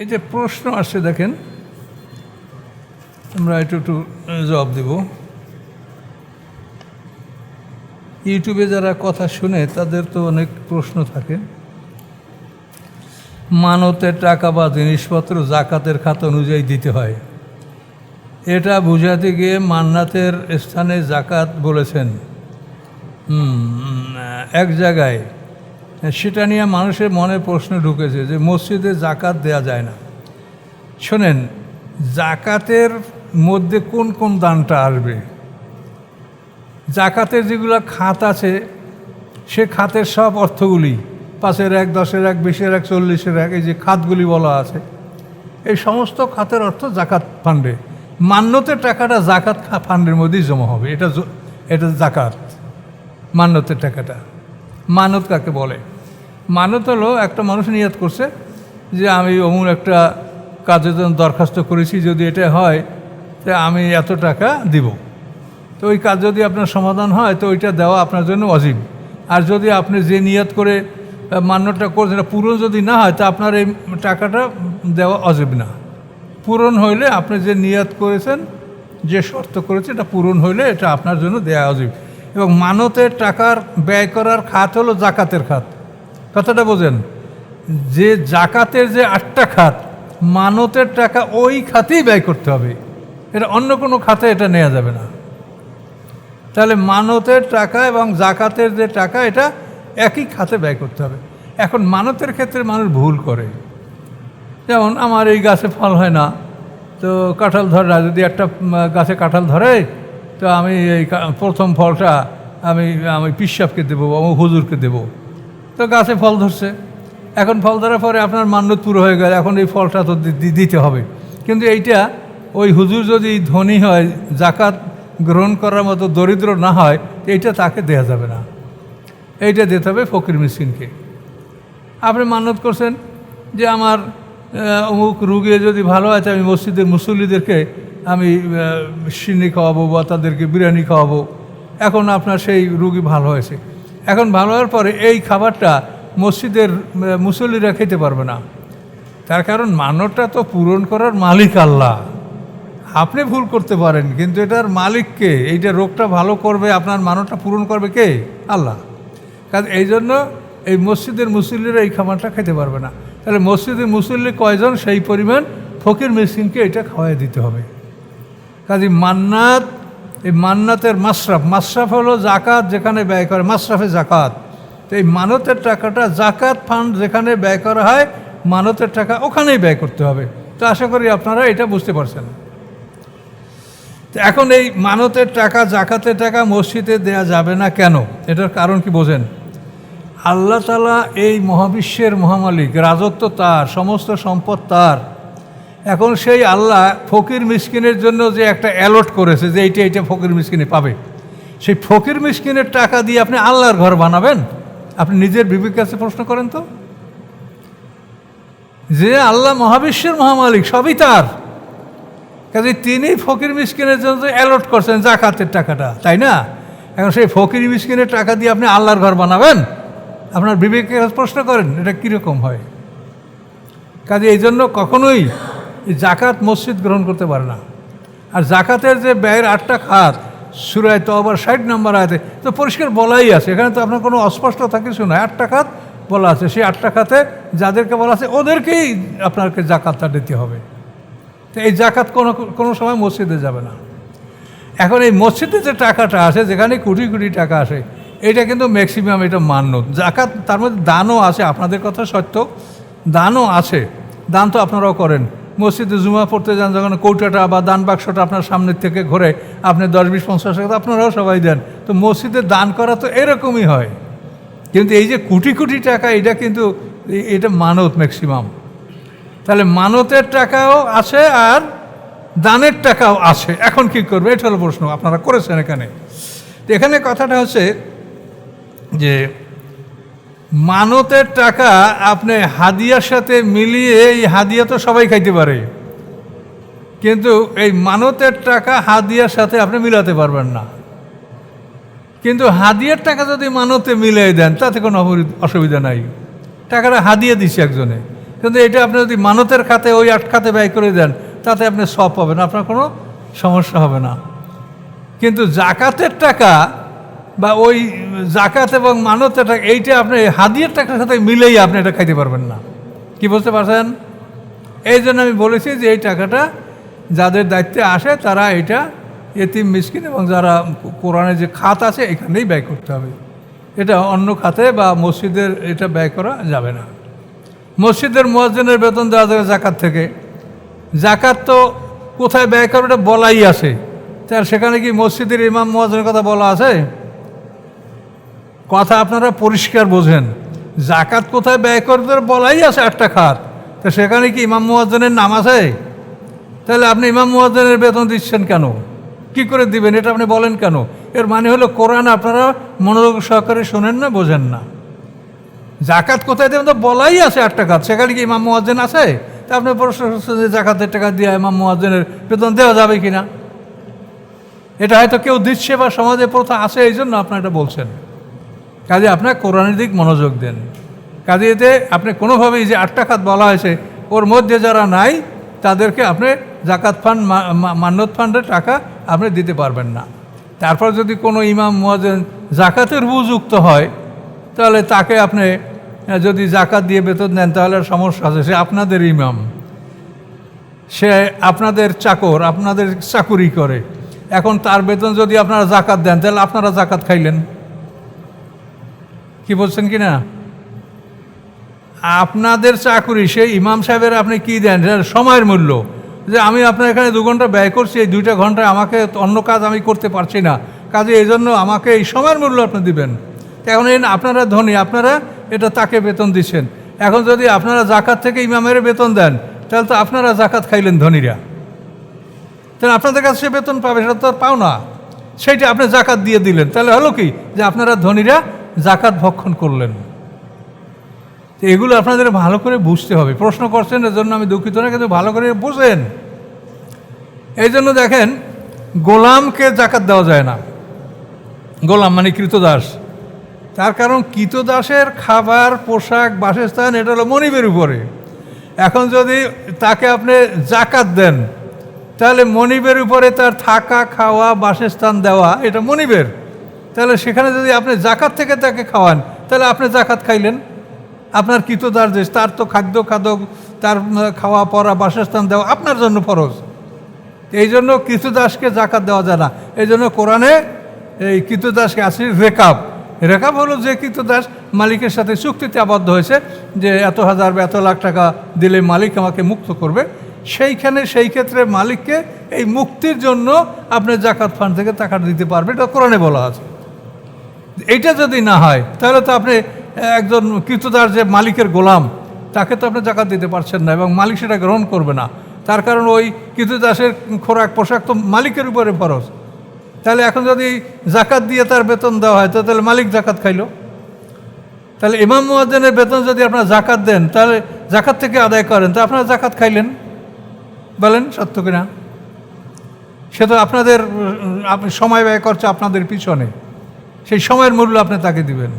এই যে প্রশ্ন আসছে, দেখেন। আমরা একটু একটু জবাব দেব। ইউটিউবে যারা কথা শুনে, তাদের তো অনেক প্রশ্ন থাকে। মানতের টাকা বা জিনিসপত্র জাকাতের খাত অনুযায়ী দিতে হয়। এটা বোঝাতে গিয়ে মান্নাতের স্থানে জাকাত বলেছেন। এক জায়গায় সেটা নিয়ে মানুষের মনে প্রশ্ন ঢুকেছে যে মসজিদে জাকাত দেয়া যায় না। শোনেন, জাকাতের মধ্যে কোন কোন দানটা আসবে? জাকাতের যেগুলো খাত আছে, সে খাতের সব অর্থগুলি, পাঁচের এক, দশের এক, বিশের এক, চল্লিশের এক, এই যে খাতগুলি বলা আছে, এই সমস্ত খাতের অর্থ জাকাত ফান্ডে। মান্যতের টাকাটা জাকাত ফান্ডের মধ্যেই জমা হবে। এটা এটা জাকাত, মান্যতের টাকাটা। মানত কাকে বলে? মানত হলো একটা মানুষ নিয়াত করছে যে আমি অমুক একটা কাজের জন্য দরখাস্ত করেছি, যদি এটা হয়, তো আমি এত টাকা দিব। তো ওই কাজ যদি আপনার সমাধান হয়, তো ওইটা দেওয়া আপনার জন্য অজীব। আর যদি আপনি যে নিয়াত করে মান্যটা করছেন পূরণ যদি না হয়, তা আপনার এই টাকাটা দেওয়া অজীব না। পূরণ হইলে আপনি যে নিয়াত করেছেন, যে শর্ত করেছে এটা পূরণ হইলে এটা আপনার জন্য দেওয়া অজীব। এবং মানতের টাকার ব্যয় করার খাত হলো জাকাতের খাত। কথাটা বোঝেন, যে জাকাতের যে আটটা খাত, মানতের টাকা ওই খাতেই ব্যয় করতে হবে। এটা অন্য কোনো খাতে এটা নেওয়া যাবে না। তাহলে মানতের টাকা এবং জাকাতের যে টাকা, এটা একই খাতে ব্যয় করতে হবে। এখন মানতের ক্ষেত্রে মানুষ ভুল করে। যেমন, আমার এই গাছে ফল হয় না, তো কাঁঠাল ধরে না, যদি একটা গাছে কাঁঠাল ধরে, তো আমি এই প্রথম ফলটা আমি আমি পিসাবকে দেবো বা হুজুরকে দেবো। তো গাছে ফল ধরছে। এখন ফল ধরার পরে আপনার মান্যত পুরো হয়ে গেল, এখন এই ফলটা তো দিতে হবে। কিন্তু এইটা ওই হুজুর যদি ধনী হয়, জাকাত গ্রহণ করার মতো দরিদ্র না হয় এইটা তাকে দেয়া যাবে না। এইটা দিতে হবে ফকির মিসকিনকে। আপনি মানত করছেন যে আমার অমুক রুগী যদি ভালো আছে, আমি মসজিদের মুসল্লিদেরকে আমি সিন্নি খাওয়াবো বা তাদেরকে বিরিয়ানি খাওয়াবো। এখন আপনার সেই রুগী ভালো হয়েছে। এখন ভালো হওয়ার পরে এই খাবারটা মসজিদের মুসল্লিরা খেতে পারবে না। তার কারণ মানবটা তো পূরণ করার মালিক আল্লাহ। আপনি ভুল করতে পারেন, কিন্তু এটার মালিককে, এইটা রোগটা ভালো করবে, আপনার মানবটা পূরণ করবে কে? আল্লাহ। কারণ এই জন্য এই মসজিদের মুসল্লিরা এই খাবারটা খেতে পারবে না। তাহলে মসজিদের মুসল্লি কয়জন? সেই পরিমাণ ফকির মেশিনকে এটা খাওয়াই দিতে হবে। কাজে মান্নাত এই মান্নাতের মাসরাফ মাসরাফ হলো জাকাত যেখানে ব্যয় করে মাসরাফে জাকাত তো এই মানতের টাকাটা জাকাত ফান্ড যেখানে ব্যয় করা হয় মানতের টাকা ওখানেই ব্যয় করতে হবে। তো আশা করি আপনারা এটা বুঝতে পারছেন। তো এখন এই মানতের টাকা জাকাতের টাকা মসজিদে দেয়া যাবে না কেন? এটার কারণ কি বোঝেন? আল্লাহ তালা এই মহাবিশ্বের মহামালিক, রাজত্ব তার, সমস্ত সম্পদ তার। এখন সেই আল্লাহ ফকির মিসকিনের জন্য যে একটা অ্যালট করেছে যে এইটা এইটা ফকির মিসকিনে পাবে, সেই ফকির মিসকিনের টাকা দিয়ে আপনি আল্লাহর ঘর বানাবেন? আপনি নিজের বিবেক কাছে প্রশ্ন করেন তো। যে আল্লাহ মহাবিশ্বের মহামালিক, সবই তার। কাজে তিনি ফকির মিসকিনের জন্য অ্যালট করছেন জাকাতের টাকাটা, তাই না? এখন সেই ফকির মিসকিনের টাকা দিয়ে আপনি আল্লাহর ঘর বানাবেন? আপনার বিবেকের প্রশ্ন করেন, এটা কীরকম হয়? কাজে এই জন্য কখনোই জাকাত মসজিদ গ্রহণ করতে পারে না। আর জাকাতের যে ব্যয়ের আটটা খাত, সুরায় তো আবার ষাট নম্বর আছে তো পরিষ্কার বলাই আছে। এখানে তো আপনার কোনো অস্পষ্টতা কিছু নয় আটটা খাত বলা আছে। সেই আটটা খাতে যাদেরকে বলা আছে, ওদেরকেই আপনাকে জাকাতটা দিতে হবে। তো এই জাকাত কোনো কোনো সময় মসজিদে যাবে না। এখন এই মসজিদে যে টাকাটা আসে যেখানে কোটি কোটি টাকা আসে, এটা কিন্তু ম্যাক্সিমাম এটা মান্য জাকাত, তার মধ্যে দানও আছে। আপনাদের কথা সত্য। দানও আছে। দান তো আপনারাও করেন। মসজিদে জুমা পড়তে যান, যখন কৌটাটা বা দান বাক্সটা আপনার সামনের থেকে ঘুরে, আপনি দশ বিশ পঞ্চাশ টাকা, আপনারাও সবাই দেন। তো মসজিদে দান করা তো এরকমই হয়। কিন্তু এই যে কোটি কোটি টাকা, এটা কিন্তু এটা মানত ম্যাক্সিমাম তাহলে মানতের টাকাও আছে আর দানের টাকাও আছে। এখন কি করবে? এটা হলো প্রশ্ন। আপনারা করেছেন এখানে। তো এখানে কথাটা হচ্ছে যে মানতের টাকা আপনি হাদিয়ার সাথে মিলিয়ে এই হাদিয়া তো সবাই খাইতে পারে। কিন্তু এই মানতের টাকা হাদিয়ার সাথে আপনি মিলাতে পারবেন না। কিন্তু হাদিয়ার টাকা যদি মানতে মিলিয়ে দেন, তাতে কোনো অসুবিধা নাই। টাকাটা হাদিয়া দিছে একজনে। কিন্তু এটা আপনি যদি মানতের খাতে ওই আট খাতে ব্যয় করে দেন, তাতে আপনি সব পাবেন, আপনার কোনো সমস্যা হবে না। কিন্তু জাকাতের টাকা বা ওই জাকাত এবং মানতের টাকা এইটা আপনি হাদিয়ের টাকার সাথে মিলেই আপনি এটা খাইতে পারবেন না। কি বুঝতে পারছেন? এই জন্য আমি বলেছি যে এই টাকাটা যাদের দায়িত্বে আসে তারা এটা এতিম, মিসকিন এবং যারা কোরআনে যে খাত আছে এখানেই ব্যয় করতে হবে। এটা অন্য খাতে বা মসজিদের এটা ব্যয় করা যাবে না। মসজিদের মসজিদের বেতন দেওয়া যাবে জাকাত থেকে। জাকাত তো কোথায় ব্যয় করবে এটা বলাই আছে। তার সেখানে কি মসজিদের ইমাম মহাজনের কথা বলা আছে? কথা আপনারা পরিষ্কার বোঝেন। জাকাত কোথায় ব্যয় করবে বলাই আছে একটা খাত। তা সেখানে কি ইমাম মুয়াজ্জনের নাম আছে? তাহলে আপনি ইমাম মুয়াজ্জনের বেতন দিচ্ছেন কেন? কি করে দিবেন? এটা আপনি বলেন কেন? এর মানে হলো, কোরআন আপনারা মনোযোগ সহকারে শোনেন না, বোঝেন না। জাকাত কোথায় দেবেন? তো বলাই আছে একটা খাত। সেখানে কি ইমাম মুয়াজ্জেন আছে? তা আপনি প্রশ্ন যে জাকাতের টাকা দিয়ে ইমাম মুয়াজ্জেনের বেতন দেওয়া যাবে কি না এটা হয়তো কেউ দিচ্ছে বা সমাজে প্রথা আছে এই জন্য আপনারা এটা বলছেন। কাজে আপনার কোরআনের দিক মনোযোগ দেন। কাজে এতে আপনি কোনোভাবেই যে আটটা খাত বলা হয়েছে, ওর মধ্যে যারা নাই, তাদেরকে আপনি জাকাত ফান্ড, মা- মা- মান্যত ফান্ডের টাকা আপনি দিতে পারবেন না। তারপর যদি কোনো ইমাম, মুয়াজ্জেন জাকাতের উপযুক্ত হয়, তাহলে তাকে আপনি যদি জাকাত দিয়ে বেতন দেন, তাহলে সমস্যা আছে, সে আপনাদের ইমাম। সে আপনাদের চাকর, আপনাদের চাকুরি করে। এখন তার বেতন যদি আপনারা জাকাত দেন, তাহলে আপনারা জাকাত খাইলেন। কি বলছেন কি না আপনাদের চাকুরি, সেই ইমাম সাহেবের আপনি কি দেন? সময়ের মূল্য। যে আমি আপনার এখানে দু ঘণ্টা ব্যয় করছি, এই দুইটা ঘন্টায় আমাকে অন্য কাজ আমি করতে পারছি না। কাজে এই জন্য আমাকে এই সময়ের মূল্য আপনি দিবেন। এখন এই আপনারা ধনী, আপনারা এটা তাকে বেতন দিচ্ছেন। এখন যদি আপনারা জাকাত থেকে ইমামের বেতন দেন, তাহলে তো আপনারা জাকাত খাইলেন ধনীরা। তাহলে আপনাদের কাছে সে বেতন পাবে, সেটা তো আর পাও না। সেইটা আপনি জাকাত দিয়ে দিলেন। তাহলে হলো কি? যে আপনারা ধনীরা জাকাত ভক্ষণ করলেন। তো এগুলো আপনাদের ভালো করে বুঝতে হবে। প্রশ্ন করছেন এর জন্য আমি দুঃখিত না, কিন্তু ভালো করে বুঝেন। এই জন্য দেখেন, গোলামকে জাকাত দেওয়া যায় না। গোলাম মানে কৃতদাস। তার কারণ কৃতদাসের খাবার, পোশাক, বাসস্থান, এটা হলো মনিবের উপরে। এখন যদি তাকে আপনি জাকাত দেন, তাহলে মনিবের উপরে তার থাকা, খাওয়া, বাসস্থান দেওয়া, এটা মনিবের। তাহলে সেখানে যদি আপনি জাকাত থেকে তাকে খাওয়ান, তাহলে আপনি জাকাত খাইলেন। আপনার কৃতদাস দেশ? তার তো খাদ্য খাদ্য তার খাওয়া পরা বাসস্থান দেওয়া আপনার জন্য ফরজ। এই জন্য কৃতদাসকে জাকাত দেওয়া যায় না। এই জন্য কোরআনে এই কৃতদাসকে আছে রেকাব। রেকাব হলো যে কৃতদাস মালিকের সাথে চুক্তিতে আবদ্ধ হয়েছে যে এত হাজার বা এত লাখ টাকা দিলে মালিক আমাকে মুক্ত করবে। সেইখানে সেই ক্ষেত্রে মালিককে এই মুক্তির জন্য আপনি জাকাত ফান্ড থেকে টাকা দিতে পারবে। এটা কোরআনে বলা আছে। এইটা যদি না হয়, তাহলে তো আপনি একজন কৃতদার যে মালিকের গোলাম, তাকে তো আপনি জাকাত দিতে পারছেন না এবং মালিক সেটা গ্রহণ করবে না। তার কারণ ওই কৃতদাসের খোরাক, পোশাক তো মালিকের উপরে ফরজ। তাহলে এখন যদি জাকাত দিয়ে তার বেতন দেওয়া হয়, তো তাহলে মালিক জাকাত খাইলো। তাহলে ইমাম মুয়াজ্জেনের বেতন যদি আপনারা জাকাত দেন, তাহলে জাকাত থেকে আদায় করেন, তা আপনারা জাকাত খাইলেন। বলেন, সত্য কিনা? সে তো আপনাদের আপনি সময় ব্যয় করছে আপনাদের পিছনে। সেই সময়ের মূল্য আপনি তাকে দিবেন।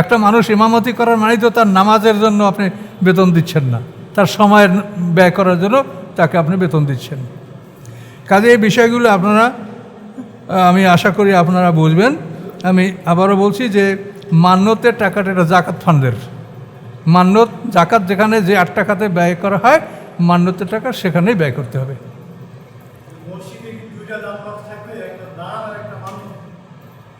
একটা মানুষ ইমামতি করার মানে তো তার নামাজের জন্য আপনি বেতন দিচ্ছেন না। তার সময়ের ব্যয় করার জন্য তাকে আপনি বেতন দিচ্ছেন। কাজে এই বিষয়গুলো আপনারা, আমি আশা করি আপনারা বুঝবেন। আমি আবারও বলছি যে মান্যতের টাকাটা এটা জাকাত ফান্ডের। মান্যত, জাকাত যেখানে যে আট টাকাতে ব্যয় করা হয়, মান্যতের টাকা সেখানেই ব্যয় করতে হবে মসজিদে কি দুইটা দাম বক্স থাকবে একটা দান আর একটা মানুষ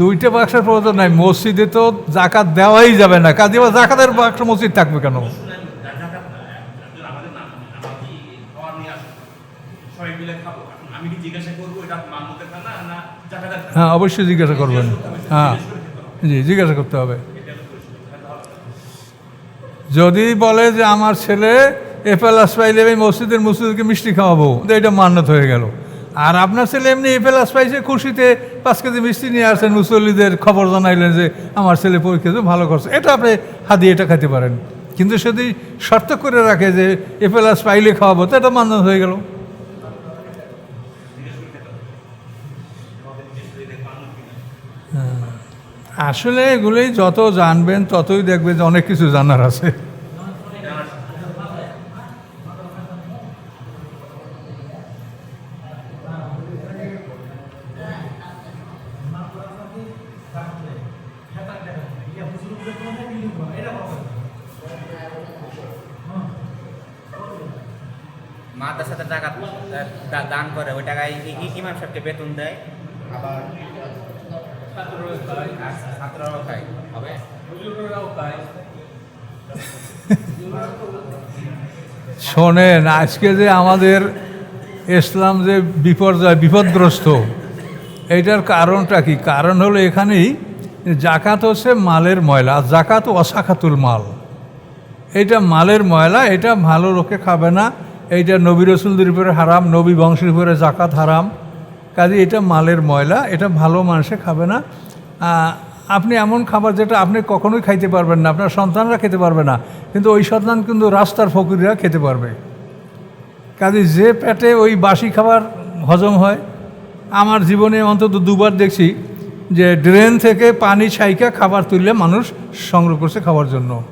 দুইটা বাক্সের প্রয়োজন নাই, মসজিদে তো জাকাত দেওয়াই যাবে না। কাজে আবার জাকাতের বাক্স মসজিদ থাকবে কেন? হ্যাঁ অবশ্যই জিজ্ঞাসা করবেন। হ্যাঁ জি, জিজ্ঞাসা করতে হবে। যদি বলে যে আমার ছেলে এ প্লাস পাইলে আমি মসজিদের মসজিদকে মিষ্টি খাওয়াবো এটা মান্যত হয়ে গেল। আর আপনার ছেলে এমনি এ প্লাস পাইছে খুশিতে পাঁচ কেজি মিষ্টি নিয়ে আসছেন মুসল্লিদের খবর জানাইলেন যে আমার ছেলে পরীক্ষাতে ভালো করছে। এটা আপনি হাতিয়ে এটা খেতে পারেন। কিন্তু যদি শর্ত করে রাখে যে এ প্লাস পাইলে খাওয়াবো, তো এটা মান্য হয়ে গেল। হ্যাঁ। আসলে এগুলোই যত জানবেন ততই দেখবেন যে অনেক কিছু জানার আছে। মাদ্রাসাতে টাকা দান করে, ওই টাকায় ইমাম সাহেবকে বেতন দেয়, আবার শোনেন, আজকে যে আমাদের ইসলাম যে বিপর্যয়, বিপদগ্রস্ত এটার কারণটা কি? কারণ হলো এখানেই জাকাত হচ্ছে মালের ময়লা, আর জাকাত অসাখাতুল মাল। এটা মালের ময়লা এটা ভালো লোকে খাবে না, এইটা নবী রসুলদের উপরে হারাম, নবী বংশের উপরে জাকাত হারাম। কাজে এটা মালের ময়লা, এটা ভালো মানুষে খাবে না। আপনি এমন খাবার যেটা আপনি কখনোই খাইতে পারবেন না, আপনার সন্তানরা খেতে পারবে না, কিন্তু ওই সন্তান কিন্তু রাস্তার ফকিররা খেতে পারবে। কাজে যে পেটে ওই বাসি খাবার হজম হয়, আমার জীবনে অন্তত দুবার দেখছি যে ড্রেন থেকে পানি ছাইকা খাবার তুললে মানুষ সংগ্রহ করছে খাওয়ার জন্য।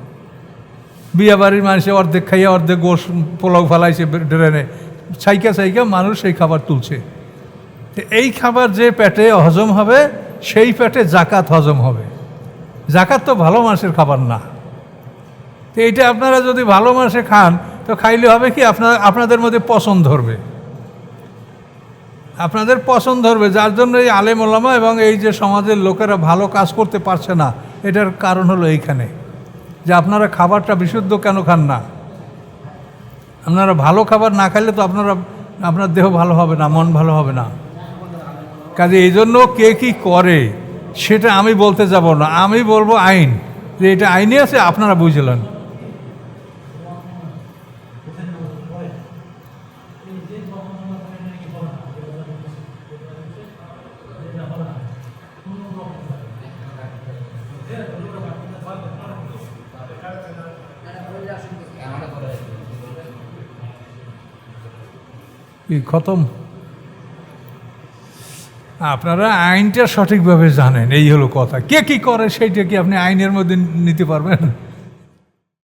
বিয়ে বাড়ির মানুষে অর্ধেক খাইয়া অর্ধেক গোস পোলাও ফালাইছে ড্রেনে। ছাইকা ছাইকা মানুষ সেই খাবার তুলছে। এই খাবার যে পেটে হজম হবে, সেই পেটে জাকাত হজম হবে। জাকাত তো ভালো মানুষের খাবার না। তো এইটা আপনারা যদি ভালো মানুষে খান, তো খাইলে হবে কি আপনার, আপনাদের মধ্যে পছন্দ ধরবে। আপনাদের পছন্দ ধরবে যার জন্য এই আলেম ওলামা এবং এই যে সমাজের লোকেরা ভালো কাজ করতে পারছে না, এটার কারণ হলো এইখানে। যে আপনারা খাবারটা বিশুদ্ধ কেন খান না? আপনারা ভালো খাবার না খাইলে তো আপনারা, আপনার দেহ ভালো হবে না, মন ভালো হবে না। কাজে এই জন্য কে কী করে, সেটা আমি বলতে যাব না। আমি বলব আইন। যে এটা আইনে আছে, আপনারা বুঝলেন কি খতম? আপনারা আইনটা সঠিকভাবে জানেন, এই হলো কথা। কে কি করে, সেইটা কি আপনি আইনের মধ্যে নিতে পারবেন?